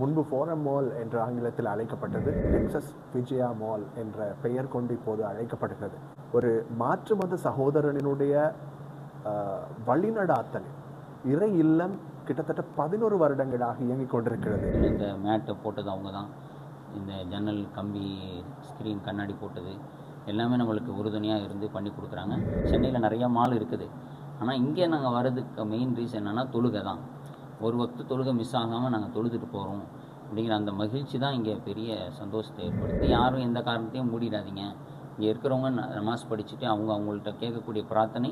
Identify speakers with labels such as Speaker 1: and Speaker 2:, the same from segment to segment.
Speaker 1: முன்பு forum mall என்ற ஆங்கிலத்தில் அழைக்கப்பட்டது நெக்ஸஸ் விஜயா மால் என்ற பெயர் கொண்டு இப்போது அழைக்கப்படுகிறது. ஒரு மாற்று மத சகோதரனினுடைய வழிநடாத்தல் இறை இல்லம் கிட்டத்தட்ட பதினோரு வருடங்களாக இயங்கிக் கொண்டிருக்கிறது.
Speaker 2: இந்த மேட்டை போட்டது அவங்க தான் இந்த ஜன்னல் கம்பி ஸ்க்ரீன் கண்ணாடி போட்டது எல்லாமே நம்மளுக்கு உறுதுணையாக இருந்து பண்ணி கொடுக்குறாங்க. சென்னையில் நிறையா மால் இருக்குது. ஆனால் இங்கே நாங்கள் வர்றதுக்கு மெயின் ரீசன் என்னென்னா தொழுகை தான் ஒரு வக்து தொழுகை மிஸ் ஆகாமல் நாங்கள் தொழுதுட்டு போகிறோம் அப்படிங்கிற அந்த மகிழ்ச்சி தான் இங்கே பெரிய சந்தோஷத்தை ஏற்படுத்தி. யாரும் எந்த காரணத்தையும் மூடிடாதீங்க. இங்கே இருக்கிறவங்க நமாஸ் படிச்சுட்டு அவங்க அவங்கள்ட்ட கேட்கக்கூடிய பிரார்த்தனை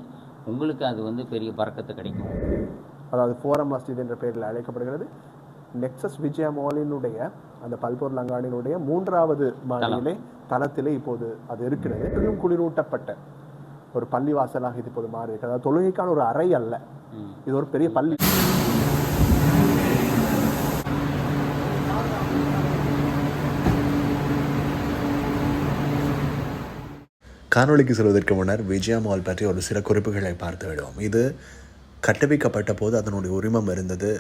Speaker 2: உங்களுக்கு அது வந்து பெரிய பறக்கத்தை கிடைக்கும்.
Speaker 1: அதாவது ஃபோரம் மஸ்ஜித் என்ற பெயரில் அழைக்கப்படுகிறது. நெக்ஸஸ் விஜயா மாலினுடைய அந்த பல்பொருள் அங்காடியினுடைய மூன்றாவது மாடியிலே தளத்திலே இப்போது அது இருக்கிறது. இன்னும் குளிரூட்டப்பட்ட ஒரு பள்ளிவாசலாக இது இப்போது மாறி இருக்கு அதாவது தொழுகைக்கான ஒரு அறை அல்ல. இது ஒரு பெரிய பள்ளி.
Speaker 3: காணொளிக்கு செல்வதற்கு முன்னர் விஜயா மால் பற்றி ஒரு சில குறிப்புகளை பார்த்து விடுவோம். இது கட்டவிக்கப்பட்ட போது அதனுடைய உரிமம் இருந்தது.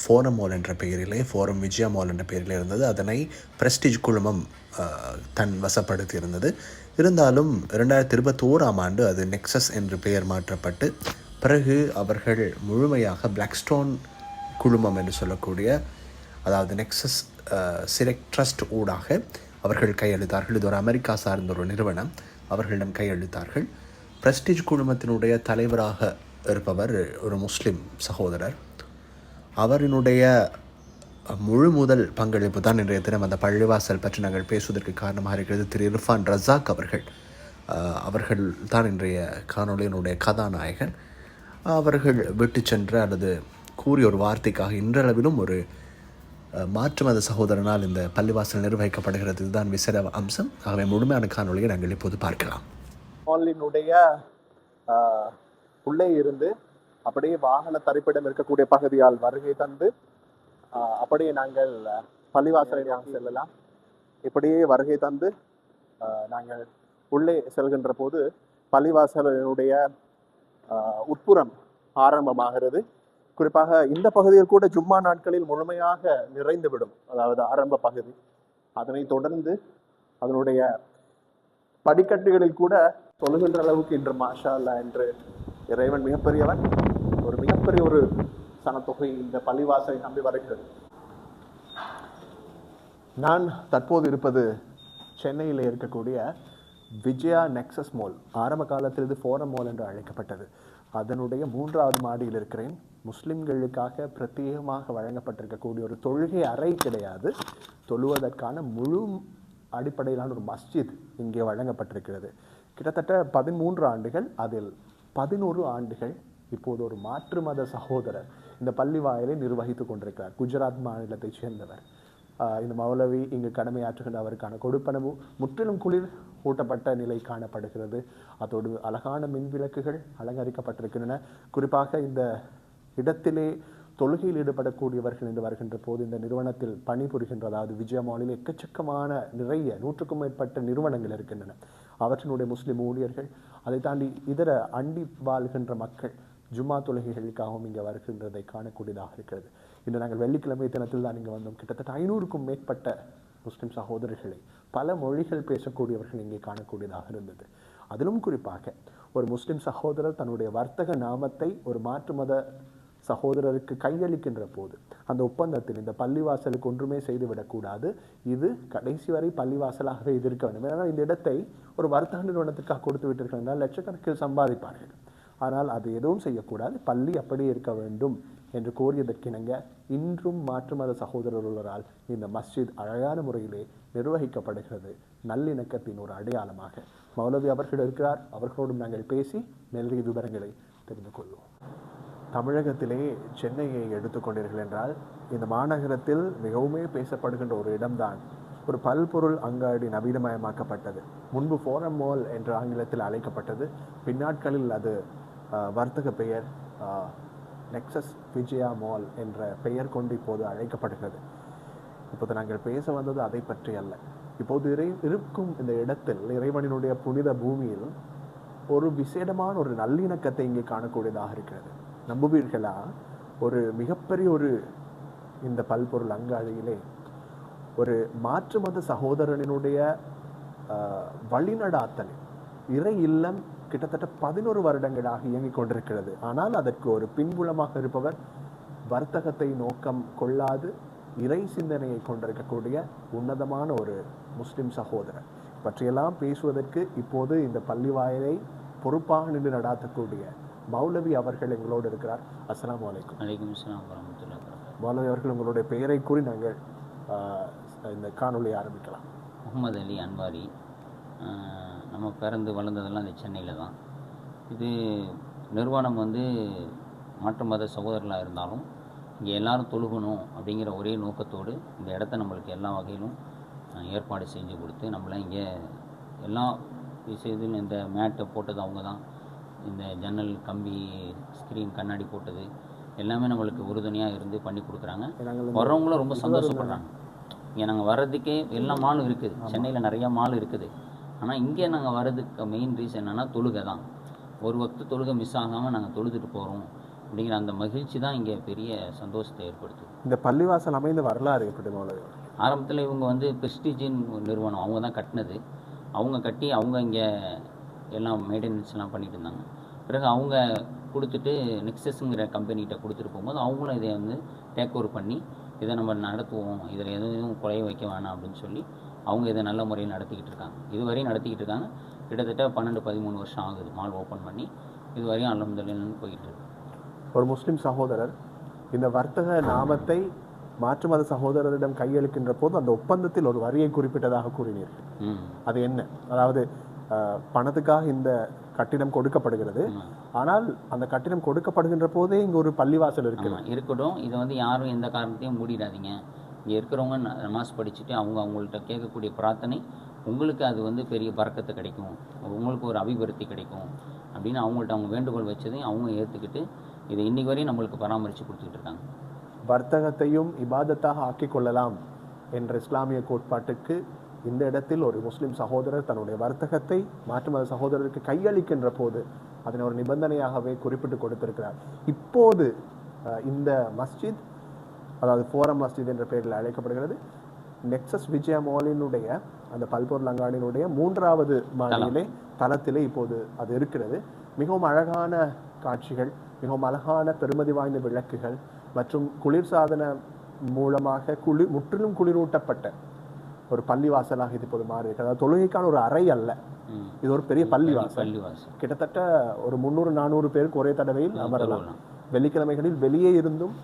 Speaker 3: ஃபோரம் மால் என்ற பெயரிலே ஃபோரம் விஜயா மால் என்ற பெயரிலே இருந்தது. அதனை பிரஸ்டிஜ் குழுமம் தன் வசப்படுத்தி இருந்தது இருந்தாலும் இரண்டாயிரத்தி இருபத்தோராம் ஆண்டு அது நெக்ஸஸ் என்று பெயர் மாற்றப்பட்டு பிறகு அவர்கள் முழுமையாக பிளாக்ஸ்டோன் குழுமம் என்று சொல்லக்கூடிய அதாவது நெக்ஸஸ் சிலெக்ட் ட்ரஸ்ட் ஊடாக அவர்கள் கையெழுத்தார்கள். இது ஒரு அமெரிக்கா சார்ந்த ஒரு நிறுவனம். அவர்களிடம் கையளித்தார்கள். பிரஸ்டீஜ் குழுமத்தினுடைய தலைவராக இருப்பவர் ஒரு முஸ்லிம் சகோதரர். அவரினுடைய முழு முதல் பங்களிப்பு தான் இன்றைய தினம் அந்த பள்ளிவாசல் பற்றி நாங்கள் பேசுவதற்கு காரணமாக இருக்கிறது. திரு இர்ஃபான் ரசாக் அவர்கள் அவர்கள் தான் இன்றைய காணொலியினுடைய கதாநாயகன். அவர்கள் விட்டு சென்ற அல்லது கூறிய ஒரு வார்த்தைக்காக இன்றளவிலும் ஒரு மாற்று மத சகோதரனால் இந்த பள்ளிவாசல் நிர்வகிக்கப்படுகிறது. இதுதான் விசேட அம்சம். ஆகவே முழுமையான காணொலியை நாங்கள் இப்போது பார்க்கலாம்.
Speaker 1: மாலினுடைய உள்ளே இருந்து அப்படியே வாகன தரிப்பிடம் இருக்கக்கூடிய பகுதியால் வருகை தந்து அப்படியே நாங்கள் பள்ளிவாசலை நாங்கள் செல்லலாம். இப்படியே வருகை தந்து நாங்கள் உள்ளே செல்கின்ற போது பள்ளிவாசலினுடைய உட்புறம் ஆரம்பமாகிறது. குறிப்பாக இந்த பகுதியில் கூட ஜும்மா நாட்களில் முழுமையாக நிறைந்துவிடும். அதாவது ஆரம்ப பகுதி. அதனைத் தொடர்ந்து அதனுடைய படிக்கட்டுகளில் கூட தொழுகின்ற அளவுக்கு இன்று மாஷா அல்லா என்று இறைவன் மிகப்பெரியவன் ஒரு மிகப்பெரிய ஒரு சனத்தொகை இந்த பள்ளிவாசலை நம்பி வருகிறது. நான் தற்போது இருப்பது சென்னையில் இருக்கக்கூடிய விஜயா நெக்ஸஸ் மால் ஆரம்ப காலத்தில் இது ஃபோரம் மால் என்று அழைக்கப்பட்டது. அதனுடைய மூன்றாவது மாடியில் இருக்கிறேன். முஸ்லிம்களுக்காக பிரத்யேகமாக வழங்கப்பட்டிருக்கக்கூடிய ஒரு தொழுகை அறை கிடையாது. தொழுவதற்கான முழு அடிப்படையிலான ஒரு மஸ்ஜித் இங்கே வழங்கப்பட்டிருக்கிறது. கிட்டத்தட்ட பதிமூன்று ஆண்டுகள் அதில் பதினோரு ஆண்டுகள் இப்போது ஒரு மாற்று மத சகோதரர் இந்த பள்ளி வாயிலை நிர்வகித்துக் கொண்டிருக்கிறார். குஜராத் மாநிலத்தைச் சேர்ந்தவர். இந்த மௌலவி இங்கு கடமையாற்றுகின்ற அவருக்கான கொடுப்பனவும் முற்றிலும் குளிர் ஊட்டப்பட்ட நிலை காணப்படுகிறது. அதோடு அழகான மின் விளக்குகள் அலங்கரிக்கப்பட்டிருக்கின்றன. குறிப்பாக இந்த இடத்திலே தொழுகையில் ஈடுபடக்கூடியவர்கள் என்று வருகின்ற போது இந்த நிறுவனத்தில் பணிபுரிகின்ற அதாவது விஜய மாலில் எக்கச்சக்கமான நிறைய நூற்றுக்கும் மேற்பட்ட நிறுவனங்கள் இருக்கின்றன. அவற்றினுடைய முஸ்லிம் ஊழியர்கள் அதை தாண்டி இதர அண்டி வாழ்கின்ற மக்கள் ஜும்மா தொழுகைகளுக்காகவும் இங்கே வருகின்றதை காணக்கூடியதாக இருக்கிறது. இன்று நாங்கள் வெள்ளிக்கிழமை தினத்தில் தான் இங்கே வந்தோம். கிட்டத்தட்ட ஐநூறுக்கும் மேற்பட்ட முஸ்லிம் சகோதரர்களை பல மொழிகள் பேசக்கூடியவர்கள் இங்கே காணக்கூடியதாக இருந்தது. அதிலும் குறிப்பாக ஒரு முஸ்லிம் சகோதரர் தன்னுடைய வர்த்தக நாமத்தை ஒரு மாற்று மத சகோதரருக்கு கையளிக்கின்ற போது அந்த ஒப்பந்தத்தில் இந்த பள்ளிவாசலுக்கு ஒன்றுமே செய்துவிடக்கூடாது இது கடைசி வரை பள்ளிவாசலாகவே இது இருக்க வேண்டும். ஏன்னா இந்த இடத்தை ஒரு வர்த்தக நிறுவனத்திற்காக கொடுத்து விட்டீர்கள் என்றால் லட்சக்கணக்கில் சம்பாதிப்பார்கள். ஆனால் அது எதுவும் செய்யக்கூடாது. பள்ளி அப்படியே இருக்க வேண்டும் என்று கோரியதற்கிணங்க இன்றும் மாற்று மத சகோதரர் இந்த மஸ்ஜித் அழகான முறையிலே நிர்வகிக்கப்படுகிறது. நல்லிணக்கத்தின் ஒரு அடையாளமாக. மௌலவி அவர்கள் இருக்கிறார். அவர்களோடும் நாங்கள் பேசி நிறைய விவரங்களை தெரிந்து கொள்வோம். தமிழகத்திலே சென்னையை எடுத்துக்கொண்டீர்கள் என்றால் இந்த மாநகரத்தில் மிகவுமே பேசப்படுகின்ற ஒரு இடம்தான் ஒரு பல்பொருள் அங்காடி நவீனமயமாக்கப்பட்டது. முன்பு ஃபோரம் மால் என்று ஆங்கிலத்தில் அழைக்கப்பட்டது. பின்னாட்களில் அது வர்த்தக பெயர் நெக்ஸஸ் விஜயா மால் என்ற பெயர் கொண்டு இப்போது அழைக்கப்படுகிறது. இப்போது நாங்கள் பேச வந்தது அதை பற்றி அல்ல. இப்போது இறை இருக்கும் இந்த இடத்தில் இறைவனினுடைய புனித பூமியில் ஒரு விசேடமான ஒரு நல்லிணக்கத்தை இங்கே காணக்கூடியதாக இருக்கிறது. நம்புவீர்களா? ஒரு மிகப்பெரிய ஒரு இந்த பல்பொருள் அங்காடியிலே ஒரு மாற்று மத சகோதரனினுடைய வழிநடாத்தல் இறை இல்லம் கிட்டத்தட்ட பதினோரு வருடங்களாக இயங்கிக் கொண்டிருக்கிறது. ஆனால் அதற்கு ஒரு பின்புலமாக இருப்பவர் வர்த்தகத்தை நோக்கம் கொள்ளாது இறை சிந்தனையை கொண்டிருக்கக்கூடிய உன்னதமான ஒரு முஸ்லிம் சகோதரர். பற்றியெல்லாம் பேசுவதற்கு இப்போது இந்த பள்ளிவாயலை பொறுப்பாக நின்று நடாத்தக்கூடிய மௌலவி அவர்கள் எங்களோடு இருக்கிறார்.
Speaker 2: வரமத்துல்லா வரகாத்து
Speaker 1: மௌலவி அவர்கள் உங்களுடைய பெயரை கூறி நாங்கள் இந்த காணொளியை ஆரம்பிக்கலாம்.
Speaker 2: முகமது அலி அன்வாரி நம்ம பிறந்து வளர்ந்ததெல்லாம் இந்த சென்னையில் தான். இது நிறுவனம் வந்து மாற்று மத சகோதரர்களாக இருந்தாலும் இங்கே எல்லாரும் தொழுகணும் அப்படிங்கிற ஒரே நோக்கத்தோடு இந்த இடத்த நம்மளுக்கு எல்லா வகையிலும் ஏற்பாடு செஞ்சு கொடுத்து நம்மளை இங்கே எல்லா விஷயத்திலும் இந்த மேட்டை போட்டது அவங்க தான். இந்த ஜன்னல் கம்பி ஸ்க்ரீன் கண்ணாடி போட்டது எல்லாமே நம்மளுக்கு உறுதுணையாக இருந்து பண்ணி கொடுக்குறாங்க. வர்றவங்களும் ரொம்ப சந்தோஷப்படுறாங்க. இங்கே நாங்கள் வர்றதுக்கே எல்லா மாலும் இருக்குது. சென்னையில் நிறைய மால் இருக்குது. ஆனால் இங்கே நாங்கள் வர்றதுக்கு மெயின் ரீசன் என்னென்னா தொழுகை தான். ஒரு வக்து தொழுகை மிஸ் ஆகாமல் நாங்கள் தொழுதுட்டு போகிறோம் அப்படிங்கிற அந்த மகிழ்ச்சி தான் இங்கே பெரிய சந்தோஷத்தை ஏற்படுத்துது.
Speaker 1: இந்த பள்ளிவாசல் அமைந்த வரலாறு எப்படி
Speaker 2: ஆரம்பத்தில் இவங்க வந்து பெஸ்டிஜின் நிறுவனம் அவங்க தான் கட்டினது. அவங்க கட்டி அவங்க இங்கே எல்லாம் மெயின்டெனன்ஸ்லாம் பண்ணிட்டு இருந்தாங்க. பிறகு அவங்க கொடுத்துட்டு நெக்ஸஸ்ங்கிற கம்பெனிகிட்ட கொடுத்துட்டு போகும்போது அவங்களும் இதை வந்து டேக் ஓவர் பண்ணி இதை நம்ம நடத்துவோம் இதில் எதுவும் குறைய வைக்க வேணாம் அப்படின்னு சொல்லி அவங்க இதை நல்ல முறையில் நடத்திக்கிட்டு இருக்காங்க. இதுவரையும் நடத்திக்கிட்டு இருக்காங்க. கிட்டத்தட்ட பன்னெண்டு பதிமூணு வருஷம் ஆகுது. மால் ஓப்பன் பண்ணி இதுவரையும் அலமதுல்லன்னு போயிட்டு இருக்கு.
Speaker 1: ஒரு முஸ்லிம் சகோதரர் இந்த வர்த்தக நாமத்தை மாற்று மத சகோதரரிடம் கையளிக்கின்ற போது அந்த ஒப்பந்தத்தில் ஒரு வரியை குறிப்பிட்டதாக கூறினீர்கள் அது என்ன? அதாவது பணத்துக்காக இந்த கட்டிடம் கொடுக்கப்படுகிறது. ஆனால் அந்த கட்டிடம் கொடுக்கப்படுகின்ற போதே இங்கு ஒரு பள்ளிவாசல் இருக்கு
Speaker 2: இருக்கட்டும். இதை வந்து யாரும் எந்த காரணத்தையும் மூடிடாதீங்க. இங்கே இருக்கிறவங்க நமாஸ் படிச்சுட்டு அவங்க அவங்கள்ட்ட கேட்கக்கூடிய பிரார்த்தனை உங்களுக்கு அது வந்து பெரிய பறக்கத்தை கிடைக்கும். உங்களுக்கு ஒரு அபிவிருத்தி கிடைக்கும். அப்படின்னு அவங்கள்ட்ட அவங்க வேண்டுகோள் வச்சதையும் அவங்க ஏற்றுக்கிட்டு இதை இன்றைக்கு வரையும் நம்மளுக்கு பராமரித்து கொடுத்துக்கிட்டு இருக்காங்க.
Speaker 1: வர்த்தகத்தையும் இபாதத்தாக ஆக்கிக்கொள்ளலாம் என்ற இஸ்லாமிய கோட்பாட்டுக்கு இந்த இடத்தில் ஒரு முஸ்லீம் சகோதரர் தன்னுடைய வர்த்தகத்தை மாற்று மத சகோதரருக்கு கையளிக்கின்ற போது அதனை ஒரு நிபந்தனையாகவே குறிப்பிட்டு கொடுத்திருக்கிறார். இப்போது இந்த மஸ்ஜித் அதாவது ஃபோரம் மஸ்ஜித் என்ற பெயரில் அழைக்கப்படுகிறது. நெக்ஸஸ் விஜயா மாலினுடைய அந்த பல்பொருள் அங்காடியினுடைய மூன்றாவது மாடியிலே தளத்திலே இப்போது அது இருக்கிறது. மிகவும் அழகான காட்சிகள் மிகவும் அழகான பெருமதி வாய்ந்த விளக்குகள் மற்றும் குளிர்சாதன மூலமாக குளிர் முற்றிலும் குளிரூட்டப்பட்ட ஒரு பள்ளிவாசலாக இது இப்போது மாறி இருக்கு அதாவது தொழுகைக்கான ஒரு அறை அல்ல. இது ஒரு பெரிய பள்ளிவாசல். கிட்டத்தட்ட ஒரு முந்நூறு நானூறு பேருக்கு ஒரே தடவையில் அமரலாம். வெள்ளிக்கிழமைகளில் வெளியே இருந்தும்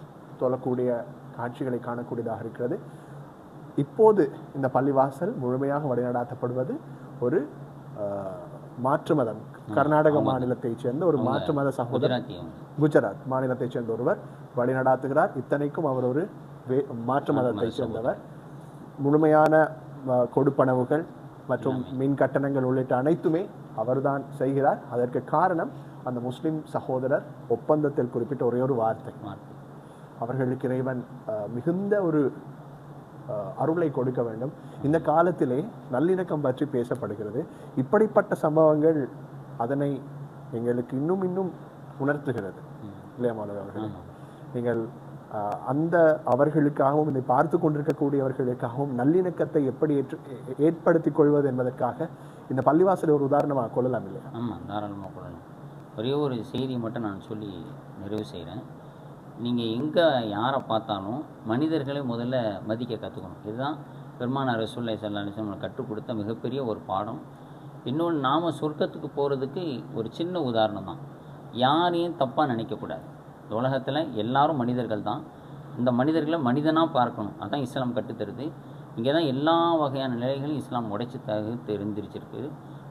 Speaker 1: தொழக்கூடிய காட்சிகளை காணக்கூடியதாக இருக்கிறது. இப்போது இந்த பள்ளிவாசல் முழுமையாக வழிநடாத்தப்படுவது ஒரு மாற்று மதம். கர்நாடக மாநிலத்தைச் சேர்ந்த ஒரு மாற்று மத சகோதரர் குஜராத் மாநிலத்தைச் சேர்ந்த ஒருவர் வழிநடாத்துகிறார். இத்தனைக்கும் அவர் ஒரு மாற்று மதத்தைச் சேர்ந்தவர். முழுமையான கொடுப்பனவுகள் மற்றும் மின் கட்டணங்கள் உள்ளிட்ட அனைத்துமே அவர்தான் செய்கிறார். அதற்கு காரணம் அந்த முஸ்லிம் சகோதரர் ஒப்பந்தத்தில் குறிப்பிட்ட ஒரே ஒரு வார்த்தை. அவர்களுக்கு இறைவன் மிகுந்த ஒரு அருளை கொடுக்க வேண்டும். இந்த காலத்திலே நல்லிணக்கம் பற்றி பேசப்படுகிறது. இப்படிப்பட்ட சம்பவங்கள் அதனை எங்களுக்கு இன்னும் இன்னும் உணர்த்துகிறது. இல்லையா மாணவ அவர்களே? நீங்கள் அந்த அவர்களுக்காகவும் இதை பார்த்து கொண்டிருக்கக்கூடியவர்களுக்காகவும் நல்லிணக்கத்தை எப்படி ஏற்று ஏற்படுத்திக் கொள்வது என்பதற்காக இந்த பள்ளிவாசலை ஒரு உதாரணமாக கொள்ளலாம் இல்லையா?
Speaker 2: ஆமாம் தாராளமாக கொள்ளலாம். ஒரே ஒரு செய்தியை மட்டும் நான் சொல்லி நிறைவு செய்கிறேன். நீங்கள் எங்கே யாரை பார்த்தாலும் மனிதர்களை முதல்ல மதிக்க கற்றுக்கணும் இதுதான் பெருமான ரசூல்லை சல்லாஹ் நம்மளுக்கு கற்றுக் கொடுத்த மிகப்பெரிய ஒரு பாடம். இன்னொன்று நாம் சொர்க்கத்துக்கு போகிறதுக்கு ஒரு சின்ன உதாரணம் தான். யாரையும் தப்பாக நினைக்கக்கூடாது. உலகத்தில் எல்லாரும் மனிதர்கள் தான். இந்த மனிதர்களை மனிதனாக பார்க்கணும். அதான் இஸ்லாம் கற்றுத்தருது இங்கே தான் எல்லா வகையான நிலைகளையும் இஸ்லாம் உடைச்சி தகு தெரிந்திருச்சிருக்கு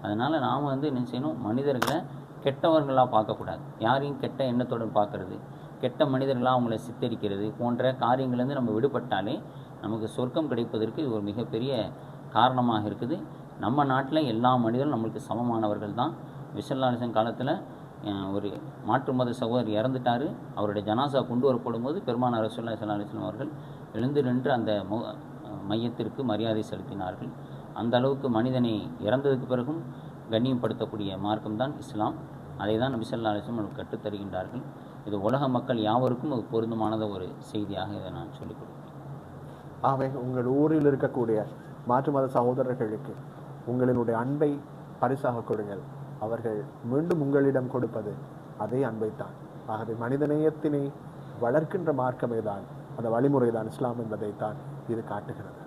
Speaker 2: அதனால் நாம் வந்து என்ன செய்யணும்? மனிதர்களை கெட்டவர்களாக பார்க்கக்கூடாது. யாரையும் கெட்ட எண்ணத்துடன் பார்க்கறது. கெட்ட மனிதர்களாக அவங்கள சித்தரிக்கிறது போன்ற காரியங்கள்லேருந்து நம்ம விடுபட்டாலே நமக்கு சொர்க்கம் கிடைப்பதற்கு இது ஒரு மிகப்பெரிய காரணமாக இருக்குது. நம்ம நாட்டில் எல்லா மனிதரும் நம்மளுக்கு சமமானவர்கள் தான். விசல்லாலிசன் காலத்தில் ஒரு மாற்று மத சகோதரர் இறந்துட்டார். அவருடைய ஜனாசா கொண்டு வரப்படும் போது பெருமான ரசூல்லா சல்லாஹம் அவர்கள் எழுந்து நின்று அந்த மு- மையத்திற்கு மரியாதை செலுத்தினார்கள். அந்த அளவுக்கு மனிதனை இறந்ததுக்கு பிறகும் கண்ணியப்படுத்தக்கூடிய மார்க்கம்தான் இஸ்லாம். அதை தான் நபி ஸல்லல்லாஹு நமக்கு கற்றுத்தருகின்றார்கள். இது உலக மக்கள் யாவருக்கும் அது பொருந்தமானத ஒரு செய்தியாக இதை நான் சொல்லிக் கொடுப்பேன்
Speaker 1: ஆகவே உங்கள் ஊரில் இருக்கக்கூடிய மாற்று மத சகோதரர்களுக்கு உங்களினுடைய அன்பை பரிசாக கொடுங்கள். அவர்கள் மீண்டும் உங்களிடம் கொடுப்பது அதே அன்பைத்தான். ஆகவே மனிதநேயத்தினை வளர்க்கின்ற மார்க்கமே தான் அந்த வழிமுறை தான் இஸ்லாம் என்பதைத்தான் இது காட்டுகிறது.